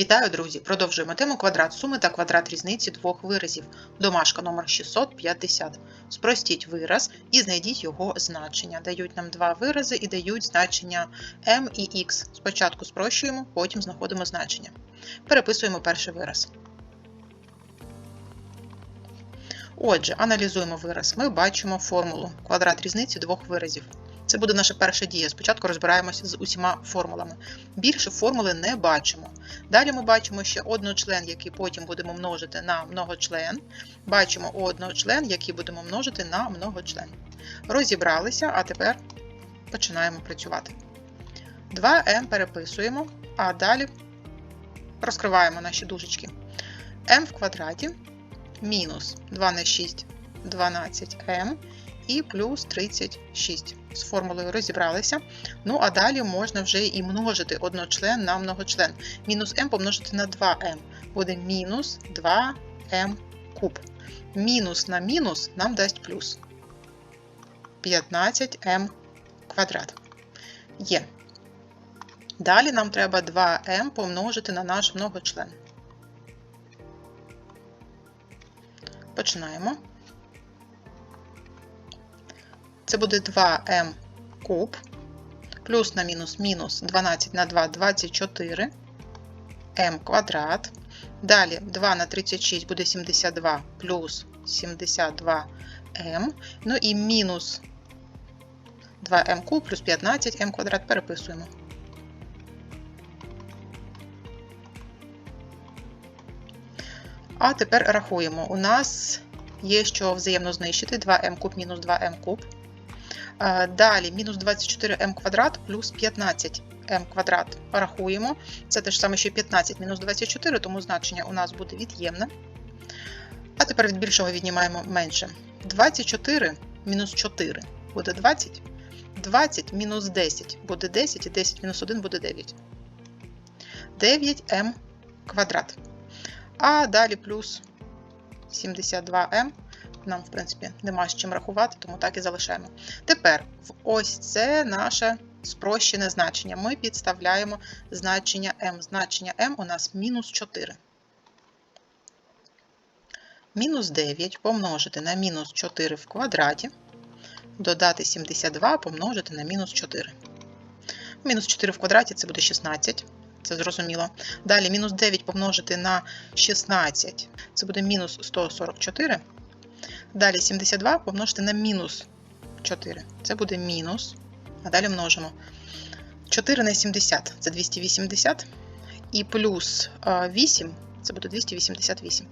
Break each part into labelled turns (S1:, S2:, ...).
S1: Вітаю, друзі! Продовжуємо тему квадрат суми та квадрат різниці двох виразів. Домашка номер 650. Спростіть вираз і знайдіть його значення. Дають нам два вирази і дають значення m і x. Спочатку спрощуємо, потім знаходимо значення. Переписуємо перший вираз. Отже, аналізуємо вираз. Ми бачимо формулу квадрат різниці двох виразів. Це буде наша перша дія. Спочатку розбираємося з усіма формулами. Більше формули не бачимо. Далі ми бачимо ще одночлен, який потім будемо множити на многочлен. Бачимо одночлен, який будемо множити на многочлен. Розібралися, а тепер починаємо працювати. 2m переписуємо, а далі розкриваємо наші дужечки. m в квадраті мінус 2 на 6 12m і плюс 36. З формулою розібралися. Ну, а далі можна вже і множити одночлен на многочлен. Мінус m помножити на 2m. Буде мінус 2m куб. Мінус на мінус нам дасть плюс 15m квадрат. Є. Далі нам треба 2m помножити на наш многочлен. Починаємо. Це буде 2m куб, плюс на мінус мінус 12 на 2 24 m квадрат. Далі 2 на 36 буде 72 плюс 72m. Ну і мінус 2m куб плюс 15m квадрат переписуємо. А тепер рахуємо. У нас є що взаємно знищити 2m куб мінус 2m куб. Далі мінус 24m квадрат плюс 15m квадрат. Рахуємо. Це те ж саме, що 15 мінус 24, тому значення у нас буде від'ємне. А тепер від більшого віднімаємо менше. 24 мінус 4 буде 20. 20 мінус 10 буде 10, і 10 мінус 1 буде 9. 9m квадрат. А далі плюс 72m нам, в принципі, нема з чим рахувати, тому так і залишаємо. Тепер ось це наше спрощене значення. Ми підставляємо значення m. Значення m у нас мінус 4. Мінус 9 помножити на мінус 4 в квадраті, додати 72 помножити на мінус 4. Мінус 4 в квадраті це буде 16. Це зрозуміло. Далі мінус 9 помножити на 16, це буде мінус 144. Далі 72 помножити на мінус 4. Це буде мінус. А далі множимо. 4 на 70 це 280. І плюс 8 це буде 288.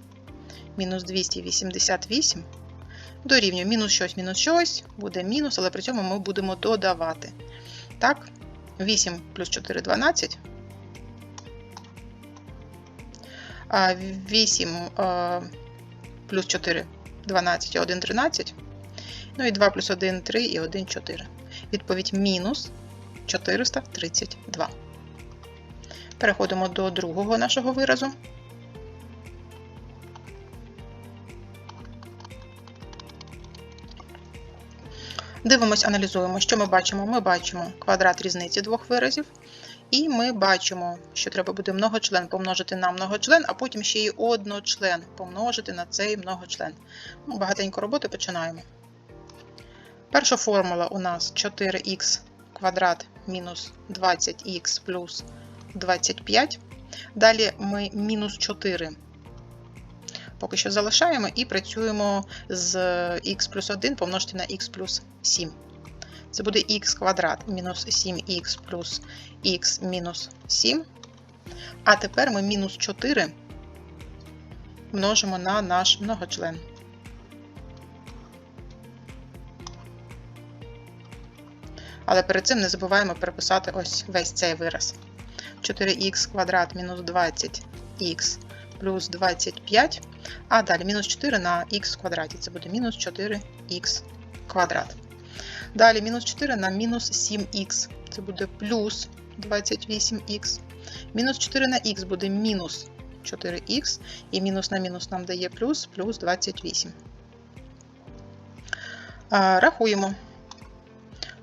S1: Мінус 288 дорівнює мінус щось, мінус щось, буде мінус, але при цьому ми будемо додавати. Так, 8 плюс 4 12. 8 плюс 4 12 і 1 13. Ну і 2 плюс 1 3 і 1 4. Відповідь мінус 432. Переходимо до другого нашого виразу. Дивимось, аналізуємо, що ми бачимо. Ми бачимо квадрат різниці двох виразів. І ми бачимо, що треба буде многочлен помножити на многочлен, а потім ще й одночлен помножити на цей многочлен. Ну, Багатенько роботи починаємо. Перша формула у нас 4х квадрат мінус 20х плюс 25. Далі ми мінус 4 поки що залишаємо і працюємо з х плюс 1 помножити на х плюс 7. Це буде х квадрат мінус 7х плюс х мінус 7. А тепер ми мінус 4 множимо на наш многочлен. Але перед цим не забуваємо переписати ось весь цей вираз. 4х квадрат мінус 20х плюс 25. А далі мінус 4 на х квадраті. Це буде мінус 4х квадрат. Далі мінус 4 на мінус 7х. Це буде плюс 28х. Мінус 4 на х буде мінус 4х. І мінус на мінус нам дає плюс плюс 28. Рахуємо,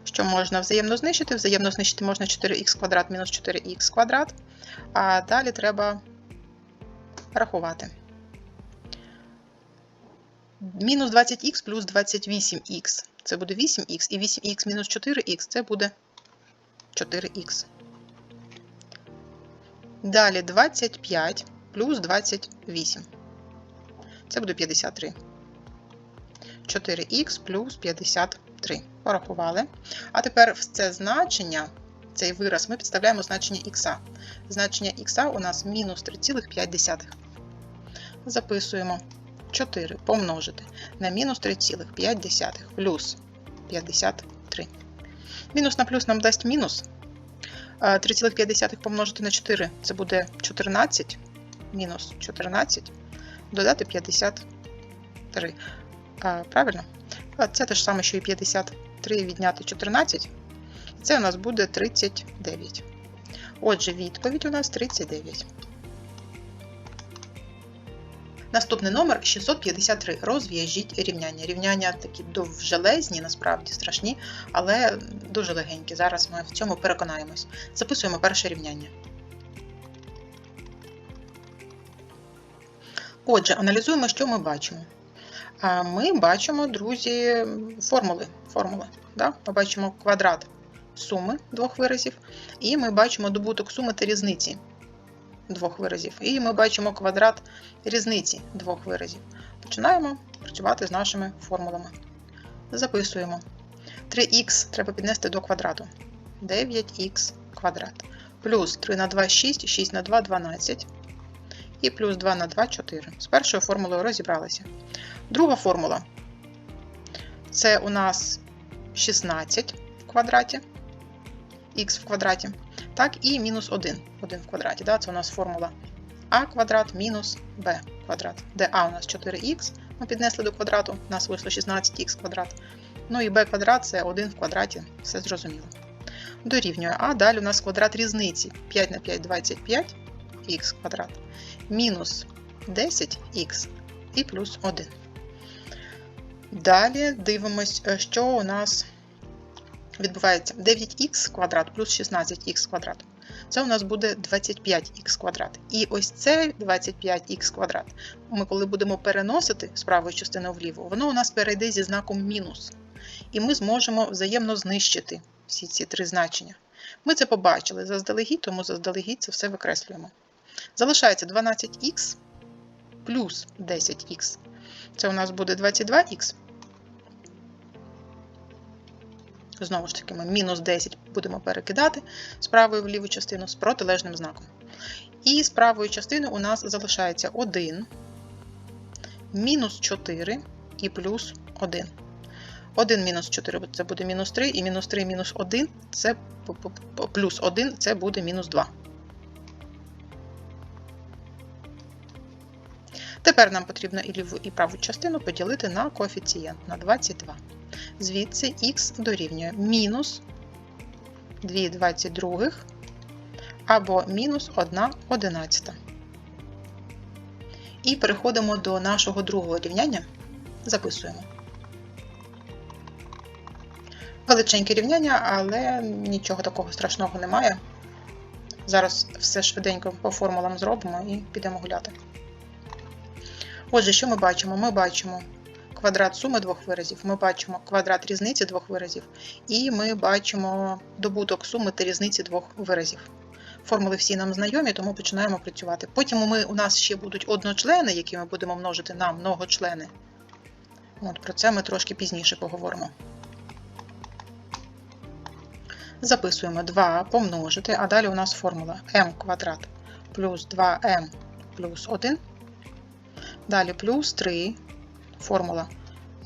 S1: що можна взаємно знищити. Взаємно знищити можна 4х квадрат мінус 4х квадрат. А далі треба рахувати. Мінус 20х плюс 28х. Це буде 8х, і 8х мінус 4х це буде 4х. Далі 25 плюс 28. Це буде 53. 4х плюс 53. Порахували. А тепер в це значення, цей вираз, ми підставляємо значення х. Значення х у нас мінус 3,5. Записуємо 4 помножити на мінус 3,5 плюс 53. Мінус на плюс нам дасть мінус. 3,5 помножити на 4 це буде 14, мінус 14, додати 53. Правильно? Це те ж саме, що і 53 відняти 14. Це у нас буде 39. Отже, відповідь у нас 39. Наступний номер 653. Розв'яжіть рівняння. Рівняння такі довжелезні, насправді страшні, але дуже легенькі. Зараз ми в цьому переконаємось. Записуємо перше рівняння. Отже, аналізуємо, що ми бачимо. Ми бачимо, друзі, формули. формули да? Ми бачимо квадрат суми двох виразів, і ми бачимо добуток суми та різниці двох виразів. І ми бачимо квадрат різниці двох виразів. Починаємо працювати з нашими формулами. Записуємо. 3х треба піднести до квадрату. 9х квадрат. Плюс 3 на 2 6, 6 на 2 12. І плюс 2 на 2 4. З першою формулою розібралися. Друга формула це у нас 16 в квадраті, х в квадраті, так і мінус 1 1 в квадраті. Да? Це у нас формула а квадрат мінус b квадрат, де а у нас 4х, ми піднесли до квадрату, у нас вийшло 16х квадрат. Ну і b квадрат це 1 в квадраті, все зрозуміло. Дорівнює А, далі у нас квадрат різниці 5 на 5 25 х квадрат, мінус 10х і плюс 1. Далі дивимось, е, що у нас відбувається 9х квадрат плюс 16х квадрат. Це у нас буде 25х квадрат. І ось це 25х квадрат. Ми, коли будемо переносити з правої частини вліво, воно у нас перейде зі знаком мінус. І ми зможемо взаємно знищити всі ці три значення. Ми це побачили заздалегідь, тому заздалегідь це все викреслюємо. Залишається 12х плюс 10х. Це у нас буде 22х. Знову ж таки, ми мінус 10 будемо перекидати з правої в ліву частину з протилежним знаком. І з правої частини у нас залишається 1, мінус 4 і плюс 1. 1 мінус 4 це буде мінус 3, і мінус 3 мінус 1 це плюс 1 це буде мінус 2. Тепер нам потрібно і ліву, і праву частину поділити на коефіцієнт на 22. Звідси х дорівнює мінус 2 22 або мінус 1 одинадцята. І переходимо до нашого другого рівняння. Записуємо. Величеньке рівняння, але нічого такого страшного немає. Зараз все швиденько по формулам зробимо і підемо гуляти. Отже, що ми бачимо? Ми бачимо квадрат суми двох виразів, ми бачимо квадрат різниці двох виразів, і ми бачимо добуток суми та різниці двох виразів. Формули всі нам знайомі, тому починаємо працювати. Потім ми, у нас ще будуть одночлени, які ми будемо множити на многочлени. От, Про це ми трошки пізніше поговоримо. Записуємо 2 помножити, а далі у нас формула m квадрат плюс 2m плюс 1 Далі плюс 3, формула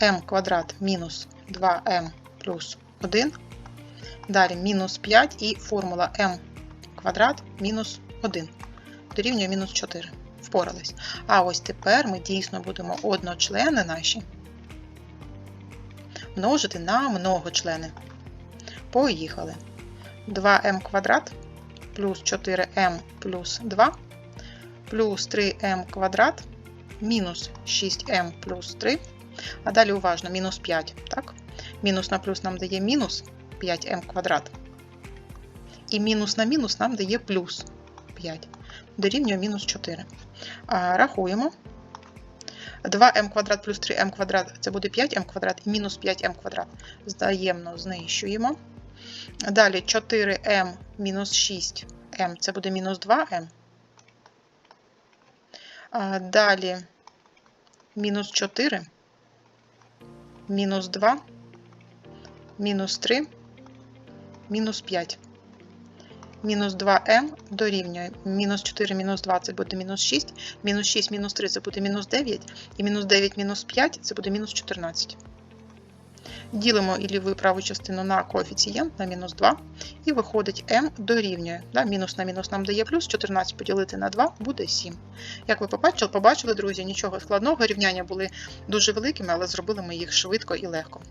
S1: m квадрат мінус 2m плюс 1. Далі мінус 5 і формула m квадрат мінус 1. Дорівнює мінус 4. Впорались. А ось тепер ми дійсно будемо одночлени наші множити на многочлени. Поїхали. 2m квадрат плюс 4m плюс 2 плюс 3m квадрат мінус 6m плюс 3. А далі уважно, мінус 5. так? Мінус на плюс нам дає мінус 5m квадрат. І мінус на мінус нам дає плюс 5. дорівнює мінус 4. А, Рахуємо. 2m квадрат плюс 3m квадрат це буде 5m квадрат і мінус 5m квадрат. Взаємно знищуємо. Далі 4m мінус 6m це буде мінус 2m. Далі. Мінус 4, мінус 2, мінус 3, мінус 5. Мінус 2m дорівнює. Мінус 4, мінус 2 це буде мінус 6, мінус 6, мінус 3 це буде мінус 9, і мінус 9, мінус 5 це буде мінус 14. Ділимо і ліву і праву частину на коефіцієнт на мінус 2, і виходить m дорівнює. Да, мінус на мінус нам дає плюс, 14 поділити на 2 буде 7. Як ви побачили, побачили, друзі, нічого складного, рівняння були дуже великими, але зробили ми їх швидко і легко.